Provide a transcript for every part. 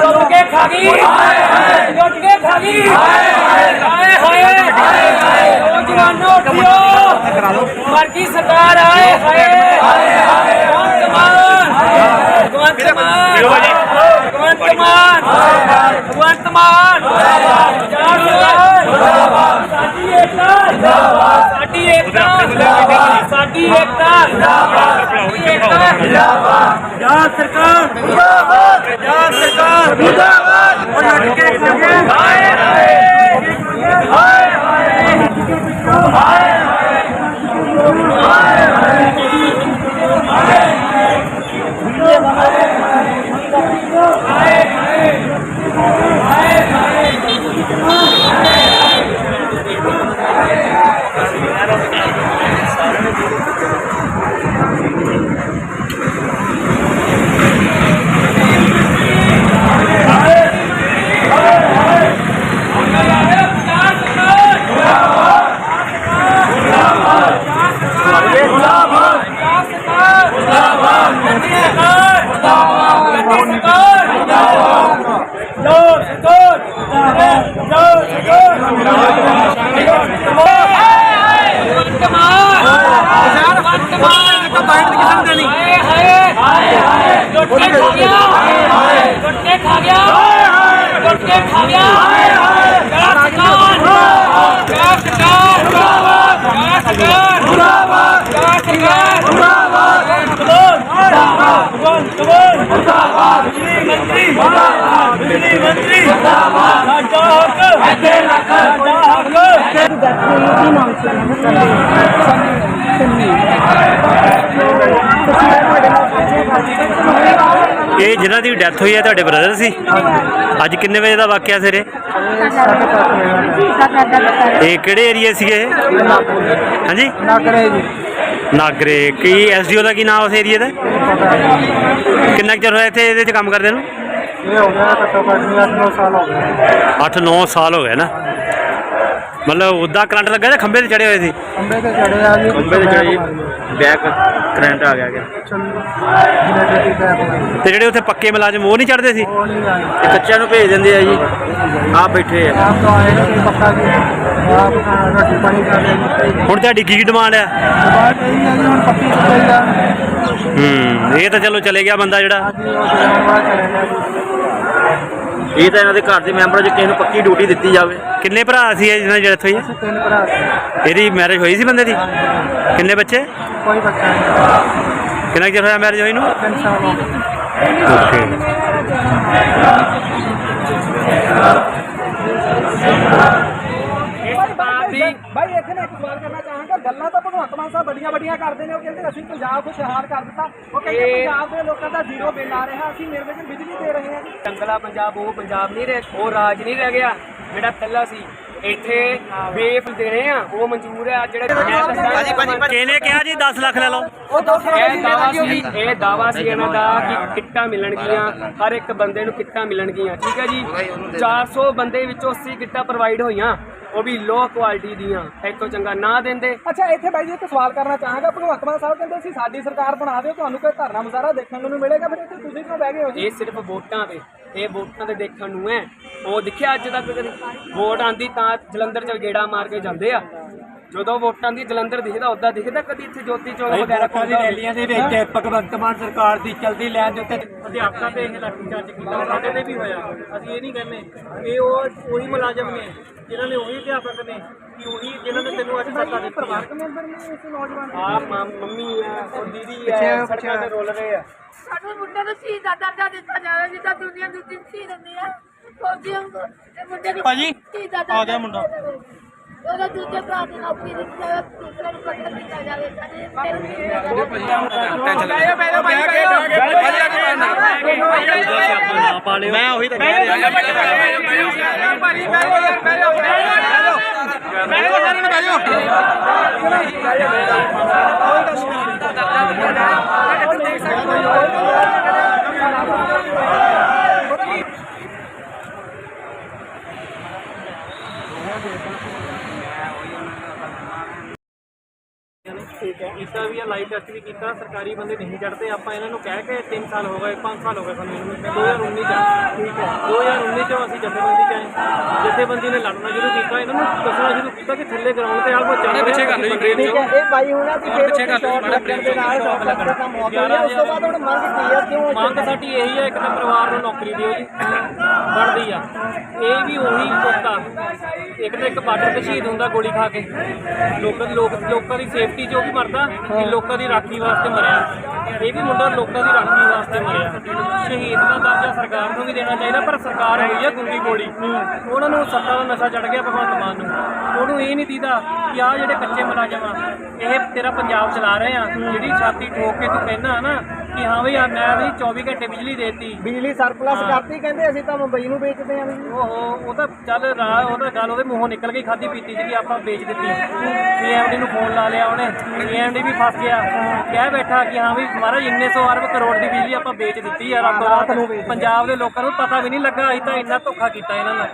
ਲੁੱਟ ਕੇ ਖਾ ਗਈ ਹਾਏ ਹਾਏ ਹਾਏ। ਭਗਵੰਤ ਮਾਨ ਭਗਵੰਤ ਮਾਨ ਭਗਵੰਤ ਮਾਨ ਸਾਡੀ ਏਕਤਾ ਸਾਡੀ ਏਕਤਾ ਸਾਡੀ ਏਕਤਾ ਸਾਡੀ ਏਕਤਾ ਪੰਜਾਬ ਸਰਕਾਰ ਮੁਰਦਾਬਾਦ ਪੰਜਾਬ ਸਰਕਾਰ ਮੁਰਦਾਬਾਦ ਉਹ ਲੜ ਕੇ ਖੜੇ ਹਾਏ ਹਾਏ মুর্দাবাদ মুর্দাবাদ ਬਿਜਲੀ ਮੰਤਰੀ ਮੁਰਦਾਬਾਦ ਸਾਡਾ ਹੱਕ ਇੱਥੇ ਰੱਖ ਸਾਡਾ ਹੱਕ ਇਹ ਜਿਨ੍ਹਾਂ ਦੀ ਡੈਥ ਹੋਈ ਹੈ, ਤੁਹਾਡੇ ਬ੍ਰਦਰ ਸੀ? ਅੱਜ ਕਿੰਨੇ ਵਜੇ ਦਾ ਵਾਕਿਆ ਸਿਰੇ ਇਹ? ਕਿਹੜੇ ਏਰੀਆ ਸੀਗੇ ਇਹ? ਹਾਂਜੀ? ਨਾਗਰੇ। ਜੀ ਨਾਗਰੇ ਕੀ ਐਸਡੀਓ ਦਾ ਕੀ ਨਾਮ ਉਸ ਏਰੀਆ ਦਾ? ਕਿੰਨਾ ਕੁ ਚਿਰ ਹੋਇਆ ਇੱਥੇ, ਇਹਦੇ 'ਚ ਕੰਮ ਕਰਦੇ ਨੂੰ? ਇਹ ਹੋ ਗਿਆ ਘੱਟੋ ਘੱਟ 8-9 ਸਾਲ ਹੋ ਗਏ। 8-9 ਸਾਲ ਹੋ ਗਏ ਨਾ। ਮਤਲਬ ਉਦਾਂ ਕਰੰਟ ਲੱਗਾ ਜਾਂ ਖੰਭੇ ਤੇ ਚੜੇ ਹੋਏ ਸੀ? ਖੰਬੇ ਤੇ ਚੜੇ ਆ ਜੀ। ਖੰਭੇ ਤੇ ਚੜੇ। ਬੈਕ ਕਰੰਟ ਆ ਗਿਆ ਤੇ ਜਿਹੜੇ ਉੱਥੇ ਪੱਕੇ ਮੁਲਾਜ਼ਮ ਉਹ ਨਹੀਂ ਚੜਦੇ ਸੀ? ਉਹ ਨਹੀਂ ਆਏ ਇਹ ਕੱਚਿਆਂ ਨੂੰ ਭੇਜ ਦਿੰਦੇ ਆ ਜੀ। ਆਪ ਬੈਠੇ ਆ। ਆਪ ਤਾਂ ਆਏ ਨਹੀਂ ਪੱਕਾ ਜੀ। ਆਪ ਤਾਂ ਰੋਟੀ ਪਾਣੀ ਕਰ ਰਹੇ ਜੀ ਹੁਣ ਤੁਹਾਡੀ ਕੀ ਡਿਮਾਂਡ ਆ? ਬਾਅਦ ਇਹ ਹੈ ਜੀ ਹੁਣ ਪੱਕੀ ਸੁਣਾਈ ਆ ਹੂੰ ਇਹ ਤਾਂ ਚਲੋ ਚਲੇ ਗਿਆ ਬੰਦਾ ਜਿਹੜਾ। ਅੱਜ ਉਹ ਜਿਹੜਾ ਬਾਅਦ ਚਲੇ ਗਿਆ ਜੀ ਇਹ ਤਾਂ ਇਹਨਾਂ ਦੇ ਘਰ ਦੇ ਮੈਂਬਰਾਂ 'ਚ ਕਿਸੇ ਨੂੰ ਪੱਕੀ ਡਿਊਟੀ ਦਿੱਤੀ ਜਾਵੇ। ਕਿੰਨੇ ਭਰਾ ਸੀ ਇਹ ਜਿਹਨਾਂ ਦੀ ਡੈਥ ਹੋਈ ਹੈ ਅਸੀਂ ਤਿੰਨ ਭਰਾ ਸੀ ਇਹਦੀ ਮੈਰਿਜ ਹੋਈ ਸੀ ਬੰਦੇ ਦੀ? ਕਿੰਨੇ ਬੱਚੇ? ਕੋਈ ਬੱਚਾ ਨਹੀਂ ਕਿੰਨਾ ਕੁ ਚਿਰ ਹੋਇਆ ਮੈਰਿਜ ਹੋਈ ਨੂੰ? ਤਿੰਨ ਸਾਲ ਹੋ ਗਏ। ਓਕੇ ਭਾਈ ਇੱਥੇ ਮੈਂ ਇੱਕ ਸਵਾਲ ਕਰਨਾ ਚਾਹਾਂਗਾ। ਗੱਲਾਂ ਤਾਂ ਭਗਵੰਤ ਮਾਨ ਸਾਹਿਬ ਵੱਡੀਆਂ ਵੱਡੀਆਂ ਕਰਦੇ ਨੇ। ਉਹ ਕਹਿੰਦੇ ਅਸੀਂ ਪੰਜਾਬ ਖੁਸ਼ਹਾਲ ਕਰ ਦਿੱਤਾ। ਉਹ ਕਹਿੰਦੇ ਪੰਜਾਬ ਦੇ ਲੋਕਾਂ ਦਾ ਜ਼ੀਰੋ ਬਿੱਲ ਆ ਰਿਹਾ। ਅਸੀਂ ਮੇਰੇ ਵਿੱਚ ਬਿਜਲੀ ਦੇ ਰਹੇ ਹਾਂ ਜੰਗਲਾ ਪੰਜਾਬ ਉਹ ਪੰਜਾਬ ਨਹੀਂ ਰਹਿ ਉਹ ਰਾਜ ਨਹੀਂ ਰਹਿ ਗਿਆ ਜਿਹੜਾ ਪਹਿਲਾਂ ਸੀ। ਇੱਥੇ ਵੇਫ ਦੇਣੇ ਆ ਉਹ ਮਨਜ਼ੂਰ ਆ ਜਿਹੜਾ ਕਿਹਨੇ ਕਿਹਾ ਜੀ? 10 ਲੱਖ ਲੈ ਲਓ। ਇਹ ਦਾਵਾ ਸੀ ਇਹ ਦਾਵਾ ਸੀ ਇਹਨਾਂ ਦਾ ਕਿ ਕਿੱਟਾਂ ਮਿਲਣਗੀਆਂ ਹਰ ਇੱਕ ਬੰਦੇ ਨੂੰ ਕਿੱਟਾਂ ਮਿਲਣਗੀਆਂ ਠੀਕ ਹੈ ਜੀ? 400 ਬੰਦੇ ਵਿੱਚੋਂ 80 ਕਿੱਟਾਂ ਪ੍ਰੋਵਾਈਡ ਹੋਈਆਂ ਉਹ ਵੀ ਲੋ ਕੁਆਲਿਟੀ ਦੀਆਂ ਇੱਥੋਂ ਚੰਗਾ ਨਾ ਦਿੰਦੇ। ਅੱਛਾ ਇੱਥੇ ਬਾਈ ਜੀ ਇੱਕ ਸਵਾਲ ਕਰਨਾ ਚਾਹਾਂਗਾ ਭਗਵੰਤ ਮਾਨ ਸਾਹਿਬ ਕਹਿੰਦੇ ਸੀ ਸਾਡੀ ਸਰਕਾਰ ਬਣਾ ਦਿਓ ਤੁਹਾਨੂੰ ਕੋਈ ਧਰਨਾ ਮੁਜ਼ਾਹਰਾ ਦੇਖਣ ਨੂੰ ਮਿਲੇਗਾ ਫਿਰ ਇੱਥੇ ਤੁਸੀਂ ਕਿਉਂ ਬਹਿ ਗਏ ਹੋ ਜੀ? ਇਹ ਸਿਰਫ ਵੋਟਾਂ ਤੇ ਇਹ ਵੋਟਾਂ ਤੇ ਦੇਖਣ ਨੂੰ ਹੈ। ਉਹ ਦਿਖਿਆ ਅੱਜ ਤੱਕ ਕਦੇ? ਵੋਟ ਆਂਦੀ ਤਾਂ ਜਲੰਧਰ ਚ ਗੇੜਾ ਮਾਰ ਕੇ ਜਾਂਦੇ ਆ। ਜਦੋਂ ਵੋਟਾਂ ਦੀ ਜਲੰਧਰ ਦਿਖਦਾ ਉਦਾਂ ਦਿਖਦਾ ਕਦੀ ਇੱਥੇ ਜੋਤੀ ਚੌਕ ਵਗੈਰਾ ਦੀ ਰੈਲੀਆਂ ਦੇ ਵਿੱਚ ਭਗਵੰਤ ਮਾਨ ਸਰਕਾਰ ਦੀ ਚਲਦੀ ਲੈਣ ਦੇ ਉੱਤੇ ਅਧਿਆਪਕਾਂ ਤੇ ਇਹ ਲਾਠੀ ਚਾਰਜ ਕੀਤਾ ਸਾਡੇ ਤੇ ਵੀ ਹੋਇਆ। ਅਸੀਂ ਇਹ ਨਹੀਂ ਕਹਿੰਦੇ ਇਹ ਉਹ ਉਹੀ ਮੁਲਾਜ਼ਮ ਨੇ ਜਿਨ੍ਹਾਂ ਨੇ ਉਹੀ ਅਧਿਆਪਕ ਨੇ ਕਿ ਉਹੀ ਜਿਨ੍ਹਾਂ ਨੇ ਤੈਨੂੰ ਅੱਜ ਸੱਤਾ ਦਿੱਤੀ ਪਰਿਵਾਰਕ ਮੈਂਬਰ ਨੇ ਇਸ ਨੌਜਵਾਨ ਆ ਮੰਮੀ ਆ ਉਹ ਦੀਦੀ ਆ ਸੜਕਾਂ ਤੇ ਰੋਲ ਰਹੇ ਆ। ਸਾਡੇ ਮੁੰਡੇ ਨੂੰ ਸ਼ਹੀਦਾਂ ਦਾ ਦਰਜਾ ਦਿੱਤਾ ਜਾਵੇ ਜਿੱਦਾਂ ਦੁਨੀਆ ਨੂੰ ਦਿੱਤੀ ਦਿੰਦੀ ਆ। ਫੌਜੀਆਂ ਨੂੰ ਤੇ ਮੁੰਡੇ ਨੂੰ ਭਾਜੀ, ਸ਼ਹੀਦਾਂ ਦਾ ਆ ਗਿਆ ਮੁੰਡਾ। ਉਹਦਾ ਦੂਜੇ ਭਰਾ ਦੀ ਨੌਕਰੀ ਦਿੱਤੀ ਜਾਵੇ ਦੂਸਰੇ ਨੂੰ ਪੱਤਰ ਦਿੱਤਾ ਜਾਵੇ ਸਾਡੇ ਮੇਰੇ ਮੈਂ ਉਹੀ ਤਾਂ ਕਹਿ ਰਿਹਾ ਮੈਂ ਕੀਤਾ ਵੀ ਆ ਲਾਈਵ ਟੈਸਟ ਵੀ ਕੀਤਾ ਸਰਕਾਰੀ ਬੰਦੇ ਨਹੀਂ ਚੜਦੇ ਆਪਾਂ ਇਹਨਾਂ ਨੂੰ ਕਹਿ ਕੇ 3 ਸਾਲ ਹੋ ਗਏ 5 ਸਾਲ ਹੋ ਗਏ ਸਾਨੂੰ ਇਹਨੂੰ। 2019 ਚ ਠੀਕ ਹੈ 2019 ਚ ਅਸੀਂ ਜਥੇਬੰਦੀ ਚ ਆਏ। ਜਥੇਬੰਦੀ ਨੇ ਲੜਨਾ ਸ਼ੁਰੂ ਕੀਤਾ ਇਹਨਾਂ ਨੂੰ ਦੱਸਣਾ ਸ਼ੁਰੂ ਕੀਤਾ ਕਿ ਥੱਲੇ ਗਰਾਊਂਡ ਤੇ ਆ ਕੋ ਚੱਲ ਰਿਹਾ ਪਿੱਛੇ ਕਰ ਲਓ ਠੀਕ ਹੈ ਇਹ ਬਾਈ ਹੋਣਾ ਸੀ ਫਿਰ ਪਿੱਛੇ ਕਰ ਸ਼ਾਟ ਲੱਗਣ ਦੇ ਨਾਲ ਸ਼ਾਟ ਲੱਗਣ ਦਾ ਮੌਕਾ ਮਿਲਿਆ ਉਸ ਤੋਂ ਬਾਅਦ ਹੁਣ ਮੰਗ ਕੀ ਆ ਕਿਉਂ ਮੰਗ ਸਾਡੀ ਇਹੀ ਹੈ ਇੱਕ ਤਾਂ ਪਰਿਵਾਰ ਨੂੰ ਨੌਕਰੀ ਦਿਓ ਜੀ। ਬਣਦੀ ਆ। ਇਹ ਵੀ ਉਹੀ ਕੋਤਾ ਇੱਕ ਤਾਂ ਇੱਕ ਬਾਰਡਰ ਤੇ ਸ਼ਹੀਦ ਹੁੰਦਾ ਗੋਲੀ ਖਾ ਕੇ। ਲੋਕਾਂ ਦੀ ਲੋਕ ਲੋਕਾਂ ਦੀ ਸੇਫਟੀ ਜੋ ਵੀ ਮਰਦਾ ਇਹ ਲੋਕਾਂ ਦੀ ਰਾਖੀ ਵਾਸਤੇ ਮਰਿਆ। ਇਹ ਵੀ ਮੁੰਡਾ ਲੋਕਾਂ ਦੀ ਰਾਖੀ ਵਾਸਤੇ ਮਰਿਆ। ਸ਼ਹੀਦ ਦਾ ਦਰਜਾ ਸਰਕਾਰ ਨੂੰ ਵੀ ਦੇਣਾ ਚਾਹੀਦਾ ਪਰ ਸਰਕਾਰ ਹੋਈ ਆ ਗੁੰਗੀ ਗੋਲੀ ਉਹਨਾਂ ਨੂੰ ਸੱਤਾ ਦਾ ਨਸ਼ਾ ਚੜ ਗਿਆ ਭਗਵੰਤ ਮਾਨ ਨੂੰ। ਉਹਨੂੰ ਇਹ ਨਹੀਂ ਦੀਦਾ ਕਿ ਆ ਜਿਹੜੇ ਕੱਚੇ ਮੁਲਾਜ਼ਮ ਆ ਇਹ ਤੇਰਾ ਪੰਜਾਬ ਚਲਾ ਰਹੇ ਆ। ਜਿਹੜੀ ਛਾਤੀ ਠੋਕ ਕੇ ਤੂੰ ਕਹਿਣਾ ਨਾ ਕਿ ਹਾਂ ਬਈ ਆ ਮੈਂ ਵੀ 24 ਘੰਟੇ ਬਿਜਲੀ ਦੇਤੀ। ਬਿਜਲੀ ਸਰਪਲਸ ਕਰਤੀ ਕਹਿੰਦੇ ਅਸੀਂ ਤਾਂ ਮੁੰਬਈ ਨੂੰ ਵੇਚਦੇ ਆਂ ਵੀ ਉਹ ਉਹ ਤਾਂ ਚੱਲ ਰਾਹ ਉਹ ਤਾਂ ਗੱਲ ਉਹਦੇ ਮੂੰਹੋਂ ਨਿਕਲ ਗਈ ਖਾਦੀ ਪੀਤੀ ਕਿ ਆਪਾਂ ਵੇਚ ਦਿੱਤੀ। ਏਐਮਡੀ ਨੂੰ ਫੋਨ ਲਾ ਲਿਆ ਉਹਨੇ ਏਐਮਡੀ ਵੀ ਫਸ ਗਿਆ। ਕਹਿ ਬੈਠਾ ਕਿ ਹਾਂ ਵੀ ਮਹਾਰਾਜ ਇੰਨੇ ਸੌ ਅਰਬ ਕਰੋੜ ਦੀ ਬਿਜਲੀ ਆਪਾਂ ਵੇਚ ਦਿੱਤੀ ਆ ਰਾਤੋਂ ਰਾਤ ਪੰਜਾਬ ਦੇ ਲੋਕਾਂ ਨੂੰ ਪਤਾ ਵੀ ਨਹੀਂ ਲੱਗਾ ਅਸੀਂ ਤਾਂ ਇੰਨਾ ਧੋਖਾ ਕੀਤਾ ਇਹਨਾਂ ਨਾਲ।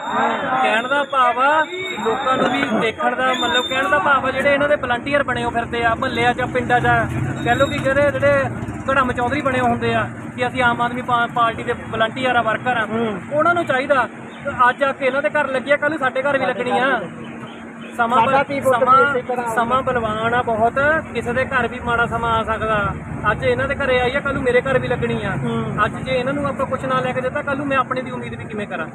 ਕਹਿਣ ਦਾ ਭਾਵ ਆ ਲੋਕਾਂ ਨੂੰ ਵੀ ਦੇਖਣ ਦਾ ਮਤਲਬ ਕਹਿਣ ਦਾ ਭਾਵ ਆ ਜਿਹੜੇ ਇਹਨਾਂ ਦੇ ਵਲੰਟੀਅਰ ਬਣੇ ਹੋ ਫਿਰਦੇ ਆ ਮਹੱਲਿਆਂ 'ਚ ਪਿੰਡਾਂ 'ਚ ਕਹਿ ਲਓ ਕਿ ਜਿਹੜੇ ਜਿਹੜੇ ਘੜਮ ਚੌਧਰੀ ਬਣੇ ਹੁੰਦੇ ਆ ਕਿ ਅਸੀਂ ਆਮ ਆਦਮੀ ਪਾ- ਪਾਰਟੀ ਦੇ ਵਲੰਟੀਅਰ ਆ ਵਰਕਰ ਆ। ਉਹਨਾਂ ਨੂੰ ਚਾਹੀਦਾ ਅੱਜ ਆ ਕੇ ਇਹਨਾਂ ਦੇ ਘਰ ਲੱਗੀ ਆ ਕੱਲ ਨੂੰ ਸਾਡੇ ਘਰ ਵੀ ਲੱਗਣੀ ਆ। ਸਮਾਂ ਸਾਡਾ ਧੀ ਪੁੱਤ ਵੀ ਇਸੇ ਸਮਾਂ ਤਰ੍ਹਾਂ ਸਮਾਂ ਬਲਵਾਨ ਆ ਬਹੁਤ। ਕਿਸੇ ਦੇ ਘਰ ਵੀ ਮਾੜਾ ਸਮਾਂ ਆ ਸਕਦਾ। ਅੱਜ ਇਹਨਾਂ ਦੇ ਘਰੇ ਆਈ ਆ ਕੱਲ ਨੂੰ ਮੇਰੇ ਘਰ ਵੀ ਲੱਗਣੀ ਆ। ਅੱਜ ਜੇ ਇਹਨਾਂ ਨੂੰ ਆਪਾਂ ਕੁਝ ਨਾ ਲੈ ਕੇ ਦਿੱਤਾ ਕੱਲ ਨੂੰ ਮੈਂ ਆਪਣੇ ਦੀ ਉਮੀਦ ਵੀ ਕਿਵੇਂ ਕਰਾਂ?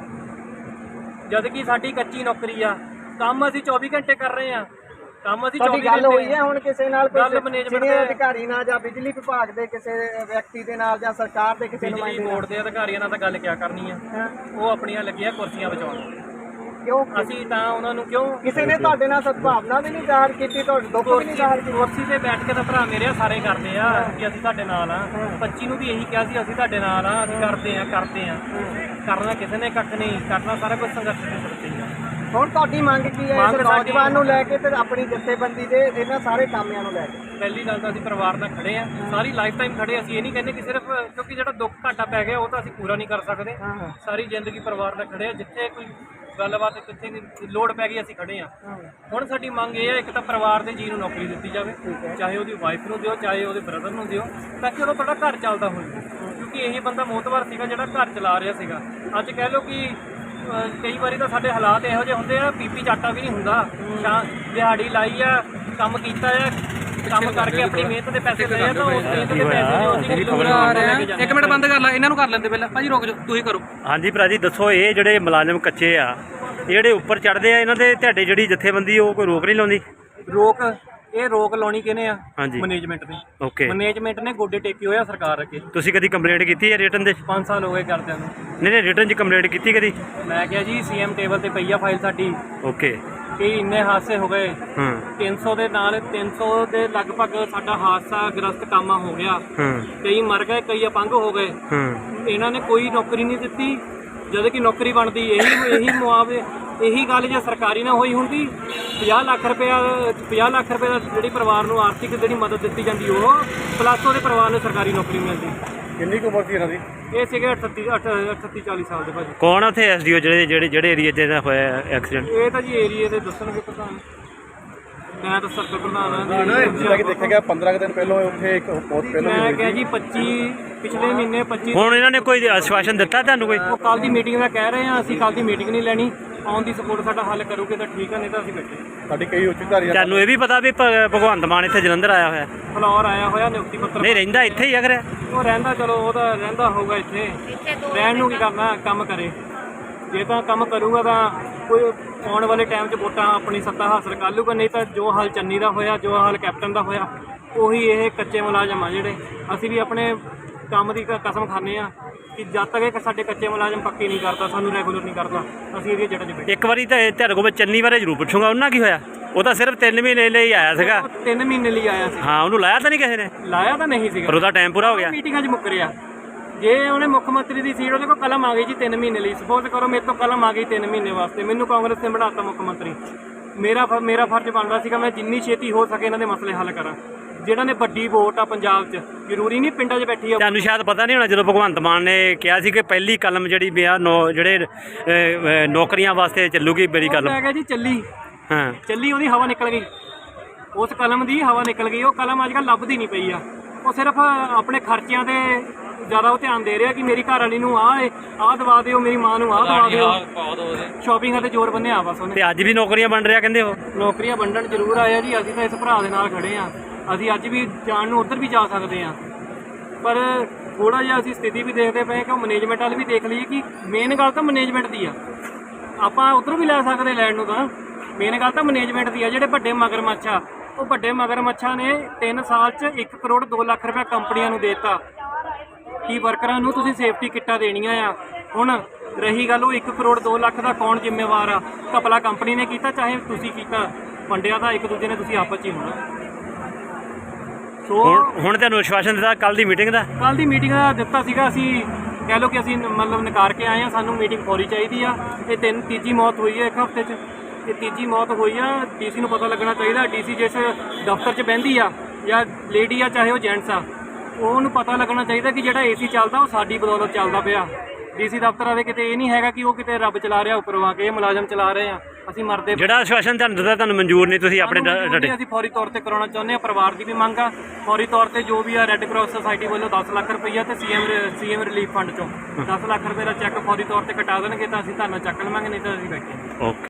ਜਦ ਕਿ ਸਾਡੀ ਕੱਚੀ ਨੌਕਰੀ ਆ। ਕੰਮ ਅਸੀਂ 24 ਘੰਟੇ ਕਰ ਰਹੇ ਆ। ਕੰਮ ਅਸੀਂ 24 ਤੁਹਾਡੀ ਗੱਲ ਹੋਈ ਹੈ ਹੁਣ ਕਿਸੇ ਨਾਲ ਕੋਈ ਸੀਨੀਅਰ ਦੇ- ਅਧਿਕਾਰੀ ਨਾਲ ਜਾਂ ਬਿਜਲੀ ਵਿਭਾਗ ਦੇ ਕਿਸੇ ਵਿਅਕਤੀ ਦੇ ਨਾਲ ਜਾਂ ਸਰਕਾਰ ਦੇ ਕਿਸੇ ਬਿਜਲੀ ਬੋਰਡ ਦੇ ਅਧਿਕਾਰੀਆਂ ਨਾਲ ਤਾਂ ਗੱਲ ਕਿਆ ਕਰਨੀ ਆ? ਉਹ ਆਪਣੀਆਂ ਲੱਗੀਆਂ ਕੁਰਸੀਆਂ ਬਚਾਉਣ। ਕਿਉਂ? ਅਸੀਂ ਤਾਂ ਉਹਨਾਂ ਨੂੰ ਕਿਉਂ ਕਿਸੇ ਨੇ ਤੁਹਾਡੇ ਨਾਲ ਸਦਭਾਵਨਾ ਵੀ ਨਹੀਂ ਜ਼ਾਹਰ ਕੀਤੀ ਤੁਹਾਡੇ ਦੁੱਖ ਵੀ ਨਹੀਂ ਜ਼ਾਹਰ ਕੀਤੀ? ਕੁਰਸੀ ਤੇ ਬੈਠ ਕੇ ਤਾਂ ਭਰਾ ਮੇਰੇ ਸਾਰੇ ਕਰਦੇ ਆ ਕਿ ਅਸੀਂ ਤੁਹਾਡੇ ਨਾਲ ਆ। 25 ਨੂੰ ਵੀ ਇਹੀ ਕਿਹਾ ਸੀ ਅਸੀਂ ਤੁਹਾਡੇ ਨਾਲ ਆ ਅਸੀਂ ਕਰਦੇ ਆ ਕਰਦੇ ਆ। ਕਰਨਾ ਕਿਸੇ ਨੇ ਕੱਖ ਨਹੀਂ ਕਰਨਾ ਸਾਰਾ ਕੁਝ ਸੰਘਰਸ਼ ਦੇ ਪ੍ਰਤੀ ਆ ਹੁਣ ਤੁਹਾਡੀ ਮੰਗ ਕੀ ਹੈ? ਮੰਗ ਇਸ ਸਾਡੀ- ਨੌਜਵਾਨ ਨੂੰ ਲੈ ਕੇ ਤੇ ਆਪਣੀ ਜਥੇਬੰਦੀ ਦੇ ਇਹਨਾਂ ਸਾਰੇ ਕਾਮਿਆਂ ਨੂੰ ਲੈ ਕੇ। ਪਹਿਲੀ ਗੱਲ ਤਾਂ ਅਸੀਂ ਪਰਿਵਾਰ ਨਾਲ ਖੜੇ ਆ ਸਾਰੀ ਲਾਈਫ ਟਾਈਮ ਖੜੇ ਅਸੀਂ ਇਹ ਨਹੀਂ ਕਹਿੰਦੇ ਕਿ ਸਿਰਫ ਕਿਉਂਕਿ ਜਿਹੜਾ ਦੁੱਖ ਘਾਟਾ ਪੈ ਗਿਆ ਉਹ ਤਾਂ ਅਸੀਂ ਪੂਰਾ ਨਹੀਂ ਕਰ ਸਕਦੇ। ਸਾਰੀ ਜ਼ਿੰਦਗੀ ਪਰਿਵਾਰ ਨਾਲ ਖੜੇ ਆ ਜਿੱਥੇ ਕੋਈ ਗੱਲਬਾਤ ਕਿੱਥੇ ਵੀ ਲੋੜ ਪੈ ਗਈ ਅਸੀਂ ਖੜੇ ਆ ਹੁਣ ਸਾਡੀ ਮੰਗ ਇਹ ਹੈ ਇੱਕ ਤਾਂ ਪਰਿਵਾਰ ਦੇ ਜੀ ਨੂੰ ਨੌਕਰੀ ਦਿੱਤੀ ਜਾਵੇ। ਚਾਹੇ ਉਹਦੀ ਵਾਈਫ ਨੂੰ ਦਿਓ ਚਾਹੇ ਉਹਦੇ ਬ੍ਰਦਰ ਨੂੰ ਦਿਓ। ਤਾਂ ਕਿ ਉਹਦਾ ਥੋੜਾ ਘਰ ਚੱਲਦਾ ਹੋਵੇ। ਕਿਉਂਕਿ ਇਹ ਬੰਦਾ ਮੋਤਬਰ ਸੀਗਾ ਜਿਹੜਾ ਘਰ ਚਲਾ ਰਿਹਾ ਸੀਗਾ। ਅੱਜ ਕਹਿ ਲਓ ਕਿ ਕਈ ਵਾਰੀ ਤਾਂ ਸਾਡੇ ਹਾਲਾਤ ਇਹੋ ਜਿਹੇ ਹੁੰਦੇ ਆ ਪੀਪੀ ਚਾਟਾ ਵੀ ਨਹੀਂ ਹੁੰਦਾ। ਸ਼ਾ ਦਿਹਾੜੀ ਲਾਈ ਆ ਕੰਮ ਕੀਤਾ ਆ ਕੰਮ ਕਰਕੇ ਆਪਣੀ ਮਿਹਨਤ ਦੇ ਪੈਸੇ ਲਏ ਆ ਤਾਂ ਉਸ ਮਿਹਨਤ ਦੇ ਪੈਸੇ ਜੋ ਅਸੀਂ ਖਬਰਾਂ ਇੱਕ ਮਿੰਟ ਬੰਦ ਕਰ ਲੈ ਇਹਨਾਂ ਨੂੰ ਕਰ ਲੈਂਦੇ ਪਹਿਲਾਂ। ਭਾਜੀ ਰੁਕ ਜਾਓ ਤੁਸੀਂ ਕਰੋ। ਹਾਂਜੀ ਭਰਾ ਜੀ ਦੱਸੋ ਇਹ ਜਿਹੜੇ ਮੁਲਾਜ਼ਮ ਕੱਚੇ ਆ ਇਹ ਜਿਹੜੇ ਉੱਪਰ ਚੜਦੇ ਆ ਇਹਨਾਂ ਦੇ ਤੁਹਾਡੇ ਜਿਹੜੀ ਜਥੇਬੰਦੀ ਉਹ ਕੋਈ ਰੋਕ ਨਹੀਂ ਲਾਉਂਦੀ? ਰੋਕ ਇਹ ਰੋਕ ਲਾਉਣੀ ਕਿਹਨੇ ਆ? ਹਾਂਜੀ। ਮੈਨੇਜਮੈਂਟ ਨੇ। ਓਕੇ ਮੈਨੇਜਮੈਂਟ ਨੇ ਗੋਡੇ ਟੇਕੇ ਹੋਏ ਆ ਸਰਕਾਰ ਅੱਗੇ। ਤੁਸੀਂ ਕਦੀ ਕੰਪਲੇਂਟ ਕੀਤੀ ਹੈ ਰਿਟਰਨ ਦੇ 5 ਸਾਲ ਹੋ ਗਏ ਕਰਦਿਆਂ ਨੂੰ। ਨਹੀਂ ਨਹੀਂ ਰਿਟਰਨ 'ਚ ਕੰਪਲੇਂਟ ਕੀਤੀ ਕਦੀ? ਮੈਂ ਕਿਹਾ ਜੀ ਸੀਐਮ ਟੇਬਲ ਤੇ ਪਈ ਆ ਫਾਈਲ ਸਾਡੀ। ਓਕੇ ਕਈ ਇੰਨੇ ਹਾਦਸੇ ਹੋ ਗਏ। ਹਾਂ। 300 ਦੇ ਨਾਲ 300 ਦੇ ਲਗਭਗ ਸਾਡਾ ਹਾਦਸਾ ਗ੍ਰਸਤ ਕਾਮਾ ਹੋ ਗਿਆ। ਹਾਂ। ਕਈ ਮਰ ਗਏ ਕਈ ਅਪੰਗ ਹੋ ਗਏ। ਹਾਂ। ਇਹਨਾਂ ਨੇ ਕੋਈ ਨੌਕਰੀ ਨਹੀਂ ਦਿੱਤੀ। ਜਦ ਕਿ ਨੌਕਰੀ ਬਣਦੀ ਇਹੀ ਇਹੀ ਮੁਆਵਜ਼ੇ ਇਹੀ ਗੱਲ ਜੇ ਸਰਕਾਰੀ ਨਾ ਹੋਈ ਹੁੰਦੀ 50 ਲੱਖ ਰੁਪਇਆ 50 ਲੱਖ ਰੁਪਏ ਦਾ ਜਿਹੜੀ ਪਰਿਵਾਰ ਨੂੰ ਆਰਥਿਕ ਜਿਹੜੀ ਮਦਦ ਦਿੱਤੀ ਜਾਂਦੀ ਉਹ ਪਲੱਸ ਉਹਦੇ ਪਰਿਵਾਰ ਨੂੰ ਸਰਕਾਰੀ ਨੌਕਰੀ ਮਿਲਦੀ। ਕਿੰਨੀ ਕੁ ਉਮਰ ਸੀ ਇਹਨਾਂ ਦੀ? ਇਹ ਸੀਗੇ 38 38 40 ਸਾਲ ਦੇ ਭਾਜੀ। ਕੌਣ ਆ ਉੱਥੇ ਐਸਡੀਓ ਜਿਹੜੇ ਜਿਹੜੇ ਜਿਹੜੇ ਏਰੀਆ 'ਚ ਇਹਦਾ ਹੋਇਆ ਐਕਸੀਡੈਂਟ ਇਹ ਤਾਂ ਜੀ ਏਰੀਏ ਦੇ ਦੱਸਣਗੇ ਪ੍ਰਧਾਨ ਮੈਂ ਤਾਂ ਸਰਕਲ ਪ੍ਰਧਾਨ ਹਾਂ ਜਿੱਦਾਂ ਕਿ ਦੇਖਿਆ ਗਿਆ 15 ਦਿਨ ਪਹਿਲਾਂ ਉੱਥੇ ਇੱਕ ਬਹੁਤ ਪਹਿਲਾਂ ਮੈਂ ਕਿਹਾ ਜੀ 25 ਪਿਛਲੇ ਮਹੀਨੇ 25 ਹੁਣ ਇਹਨਾਂ ਨੇ ਕੋਈ ਆਸ਼ਵਾਸਨ ਦਿੱਤਾ ਤੁਹਾਨੂੰ ਕੋਈ? ਉਹ ਕੱਲ ਦੀ ਮੀਟਿੰਗ ਦਾ ਕਹਿ ਰਹੇ ਆ ਅਸੀਂ ਕੱਲ ਦੀ ਮੀਟਿੰਗ ਨਹੀਂ ਲੈਣੀ। ਆਨ ਦੀ ਸਪੋਰਟ ਸਾਡਾ ਹੱਲ ਕਰੋਗੇ ਤਾਂ ਠੀਕ ਆ ਨਹੀਂ ਤਾਂ ਅਸੀਂ ਬੈਠੇ ਸਾਡੀ ਕਈ ਉੱਚ ਅਧਿਕਾਰੀ ਤੁਹਾਨੂੰ ਇਹ ਵੀ ਪਤਾ ਵੀ ਭ- ਭਗਵੰਤ ਮਾਨ ਇੱਥੇ ਜਲੰਧਰ ਆਇਆ ਹੋਇਆ। ਫਲੋਰ ਆਇਆ ਹੋਇਆ ਨਿਯੁਕਤੀ ਪੱਤਰ ਨਹੀਂ ਰਹਿੰਦਾ ਇੱਥੇ ਹੀ ਅਗਰ ਉਹ ਰਹਿੰਦਾ ਚਲੋ ਉਹ ਤਾਂ ਰਹਿੰਦਾ ਹੋਊਗਾ ਇੱਥੇ। ਰਹਿਣ ਨੂੰ ਕੀ ਕਰਨਾ ਕੰਮ ਕਰੇ। ਜੇ ਤਾਂ ਕੰਮ ਕਰੂਗਾ ਤਾਂ ਕੋਈ ਆਉਣ ਵਾਲੇ ਟਾਈਮ 'ਚ ਵੋਟਾਂ ਆਪਣੀ ਸੱਤਾ ਹਾਸਲ ਕਰ ਲੂਗਾ ਨਹੀਂ ਤਾਂ ਜੋ ਹਾਲ ਚੰਨੀ ਦਾ ਹੋਇਆ ਜੋ ਹਾਲ ਕੈਪਟਨ ਦਾ ਹੋਇਆ ਉਹੀ ਇਹ ਕੱਚੇ ਮੁਲਾਜ਼ਮ ਆ ਜਿਹੜੇ। ਅਸੀਂ ਵੀ ਆਪਣੇ ਕੰਮ ਦੀ ਕ- ਕਸਮ ਖਾਂਦੇ ਆ ਕਿ ਜਦ ਤੱਕ ਇਹ ਸਾਡੇ ਕੱਚੇ ਮੁਲਾਜ਼ਮ ਪੱਕੇ ਨਹੀਂ ਕਰਦਾ ਸਾਨੂੰ ਰੈਗੂਲਰ ਨਹੀਂ ਕਰਦਾ ਅਸੀਂ ਇਹਦੀ ਜੜ੍ਹਾਂ 'ਚ ਬੈਠੇ। ਇੱਕ ਵਾਰੀ ਤਾਂ ਇਹ ਤੁਹਾਡੇ ਕੋਲ ਮੈਂ ਚੰਨੀ ਬਾਰੇ ਜ਼ਰੂਰ ਪੁੱਛੂੰਗਾ ਉਹਨਾਂ ਕੀ ਹੋਇਆ? ਉਹ ਤਾਂ ਸਿਰਫ 3 ਮਹੀਨੇ ਲਈ ਆਇਆ ਸੀਗਾ। ਉਹ ਤਿੰਨ ਮਹੀਨੇ ਲਈ ਆਇਆ ਸੀ। ਹਾਂ ਉਹਨੂੰ ਲਾਇਆ ਤਾਂ ਨਹੀਂ ਕਿਸੇ ਨੇ? ਲਾਇਆ ਤਾਂ ਨਹੀਂ ਸੀਗਾ। ਪਰ ਉਹਦਾ ਟਾਈਮ ਪੂਰਾ ਹੋ ਗਿਆ। ਮੀਟਿੰਗਾਂ 'ਚ ਮੁੱਕਰਿਆ ਜੇ ਉਹਨੇ ਮੁੱਖ ਮੰਤਰੀ ਦੀ ਸੀਟ ਉਹਦੇ ਕੋਲ ਕਲਮ ਆ ਗਈ ਜੀ 3 ਮਹੀਨੇ ਲਈ। ਸਪੋਜ਼ ਕਰੋ ਮੇਰੇ ਤੋਂ ਕਲਮ ਆ ਗਈ 3 ਮਹੀਨੇ ਵਾਸਤੇ। ਮੈਨੂੰ ਕਾਂਗਰਸ ਨੇ ਬਣਾਤਾ ਮੁੱਖ ਮੰਤਰੀ। ਮੇਰਾ ਮੇਰਾ ਫਰਜ਼ ਬਣਦਾ ਸੀਗਾ ਮੈਂ ਜਿੰਨੀ ਛੇਤੀ ਹੋ ਸਕੇ ਇਹਨਾਂ ਦੇ ਮਸਲੇ ਹੱਲ ਕਰਾਂ। ਜਿਹੜਾ ਨੇ ਵੱਡੀ ਵੋਟ ਆ ਪੰਜਾਬ 'ਚ। ਜ਼ਰੂਰੀ ਨਹੀਂ ਪਿੰਡਾਂ 'ਚ ਬੈਠੀ ਆ। ਤੁਹਾਨੂੰ ਸ਼ਾਇਦ ਪਤਾ ਨਹੀਂ ਹੋਣਾ ਜਦੋਂ ਭਗਵੰਤ ਮਾਨ ਨੇ ਕਿਹਾ ਸੀ ਕਿ ਪਹਿਲੀ ਕਲਮ ਜਿਹੜੀ ਵੀ ਆ ਨੌ- ਜਿਹੜੇ ਨੌਕਰੀਆਂ ਵਾਸਤੇ ਚੱਲੂਗੀ ਮੇਰੀ ਕਲਮ। ਮੈਂ ਕਿਹਾ ਜੀ ਚੱਲੀ। ਹਾਂ। ਚੱਲੀ ਉਹਦੀ ਹਵਾ ਨਿਕਲ ਗਈ। ਉਸ ਕਲਮ ਦੀ ਹਵਾ ਨਿਕਲ ਗਈ। ਉਹ ਕਲਮ ਅੱਜ ਕੱਲ੍ਹ ਲੱਭਦੀ ਨਹੀਂ ਪਈ ਆ। ਉਹ ਸਿਰਫ ਆਪਣੇ ਖਰਚਿਆਂ ਤੇ ਜ਼ਿਆਦਾ ਉਹ ਧਿਆਨ ਦੇ ਰਿਹਾ ਕਿ ਮੇਰੀ ਘਰ ਵਾਲੀ ਨੂੰ ਆਹ ਏ ਆਹ ਦਵਾ ਦਿਓ ਮੇਰੀ ਮਾਂ ਨੂੰ ਆਹ ਦਵਾ ਦਿਓ। ਸ਼ਾਪਿੰਗ ਤੇ ਜ਼ੋਰ ਬੰਨਿਆ ਬਸ ਉਹਨੇ। ਤੇ ਅੱਜ ਵੀ ਨੌਕਰੀਆਂ ਬਣ ਰਿਹਾ ਕਹਿੰਦੇ ਉਹ? ਨੌਕਰੀਆਂ ਵੰਡਣ ਜ਼ਰੂਰ ਆਇਆ ਜੀ। ਅਸੀਂ ਤਾਂ ਇਸ ਭਰਾ ਦੇ ਨਾਲ ਖੜੇ ਆ। ਅਸੀਂ ਅੱਜ ਵੀ ਜਾਣ ਨੂੰ ਉੱਧਰ ਵੀ ਜਾ ਸਕਦੇ ਆ ਪਰ ਥੋੜਾ ਜਿਹਾ ਅਸੀਂ ਸਥਿਤੀ ਵੀ ਦੇਖਦੇ ਪਏ ਕਿ ਉਹ ਮੈਨੇਜਮੈਂਟ ਵਾਲ ਵੀ ਦੇਖ ਲਈਏ ਕਿ ਮੇਨ ਗੱਲ ਤਾਂ ਮੈਨੇਜਮੈਂਟ ਦੀ ਆ। ਆਪਾਂ ਉਧਰੋਂ ਵੀ ਲੈ ਸਕਦੇ ਲੈਣ ਨੂੰ ਤਾਂ। ਮੇਨ ਗੱਲ ਤਾਂ ਮੈਨੇਜਮੈਂਟ ਦੀ ਆ। ਜਿਹੜੇ ਵੱਡੇ ਮਗਰਮੱਛ ਆ, ਉਹ ਵੱਡੇ ਮਗਰਮੱਛਾਂ ਨੇ 3 ਸਾਲ 'ਚ 1 ਕਰੋੜ 2 ਲੱਖ ਰੁਪਏ ਕੰਪਨੀਆਂ ਨੂੰ ਦਿੱਤਾ। ਕਿ ਵਰਕਰਾਂ ਨੂੰ ਤੁਸੀਂ ਸੇਫਟੀ ਕਿੱਟਾਂ ਦੇਣੀਆਂ ਆ? ਹੁਣ ਰਹੀ ਗੱਲ ਉਹ 1 ਕਰੋੜ 2 ਲੱਖ ਦਾ ਕੌਣ ਜ਼ਿੰਮੇਵਾਰ ਆ? ਕਪਲਾ ਕੰਪਨੀ ਨੇ ਕੀਤਾ, ਚਾਹੇ ਤੁਸੀਂ ਕੀਤਾ। ਵੰਡਿਆ ਤਾਂ ਇੱਕ ਦੂਜੇ ਨੇ, ਤੁਸੀਂ ਆਪਸ 'ਚ ਹੀ ਹੋਣਾ। ਸੋ ਹੁਣ ਹੁਣ ਤੁਹਾਨੂੰ ਵਿਸ਼ਵਾਸਨ ਦਿੱਤਾ ਕੱਲ ਦੀ ਮੀਟਿੰਗ ਦਾ? ਕੱਲ ਦੀ ਮੀਟਿੰਗ ਦਾ ਦਿੱਤਾ ਸੀਗਾ ਅਸੀਂ ਕਹਿ ਲਓ ਕਿ ਅਸੀਂ ਮਤਲਬ ਨਕਾਰ ਕੇ ਆਏ ਆ ਸਾਨੂੰ ਮੀਟਿੰਗ ਫੌਰੀ ਚਾਹੀਦੀ ਆ। ਇਹ ਤਿੰਨ ਤੀਜੀ ਮੌਤ ਹੋਈ ਹੈ ਇੱਕ ਹਫ਼ਤੇ 'ਚ। ਇਹ ਤੀਜੀ ਮੌਤ ਹੋਈ ਆ ਡੀਸੀ ਨੂੰ ਪਤਾ ਲੱਗਣਾ ਚਾਹੀਦਾ ਡੀਸੀ ਜਿਸ ਦਫ਼ਤਰ 'ਚ ਬਹਿੰਦੀ ਆ ਜਾਂ ਲੇਡੀ ਆ ਚਾਹੇ ਉਹ ਜੈਂਟਸ ਆ ਉਹਨੂੰ ਪਤਾ ਲੱਗਣਾ ਚਾਹੀਦਾ ਕਿ ਜਿਹੜਾ ਏਸੀ ਚੱਲਦਾ ਉਹ ਸਾਡੀ ਬਦੌਲਤ ਚੱਲਦਾ ਪਿਆ। ਡੀਸੀ ਦਫ਼ਤਰਾਂ ਦੇ ਕਿਤੇ ਇਹ ਨਹੀਂ ਹੈਗਾ ਕਿ ਉਹ ਕਿਤੇ ਰੱਬ ਚਲਾ ਰਿਹਾ ਉੱਪਰੋਂ ਆ ਕੇ ਇਹ ਮੁਲਾਜ਼ਮ ਚਲਾ ਰਹੇ ਆ। ਅਸੀਂ ਮਰਦੇ ਜਿਹੜਾ ਵਿਸ਼ਵਾਸਨ ਤੁਹਾਨੂੰ ਦਿੱਤਾ ਤੁਹਾਨੂੰ ਮਨਜ਼ੂਰ ਨਹੀਂ ਤੁਸੀਂ ਆਪਣੇ ਸਾਨੂੰ ਮਨਜ਼ੂਰ ਅਸੀਂ ਫੌਰੀ ਤੌਰ ਤੇ ਕਰਾਉਣਾ ਚਾਹੁੰਦੇ ਆ ਪਰਿਵਾਰ ਦੀ ਵੀ ਮੰਗ ਆ। ਫੌਰੀ ਤੌਰ ਤੇ ਜੋ ਵੀ ਆ ਰੈੱਡ ਕਰਾਸ ਸੁਸਾਇਟੀ ਵੱਲੋਂ 10 ਲੱਖ ਰੁਪਈਆ ਤੇ ਸੀਐਮ ਸੀਐਮ ਰਿਲੀਫ ਫੰਡ ਚੋਂ। 10 ਲੱਖ ਰੁਪਏ ਦਾ ਚੈੱਕ ਫੌਰੀ ਤੌਰ ਤੇ ਕਟਾ ਦੇਣਗੇ ਤਾਂ ਅਸੀਂ ਧਰਨਾ ਚੱਕ ਲਵਾਂਗੇ ਨਹੀਂ ਤਾਂ ਅਸੀਂ ਬੈਠੇ। ਓਕੇ।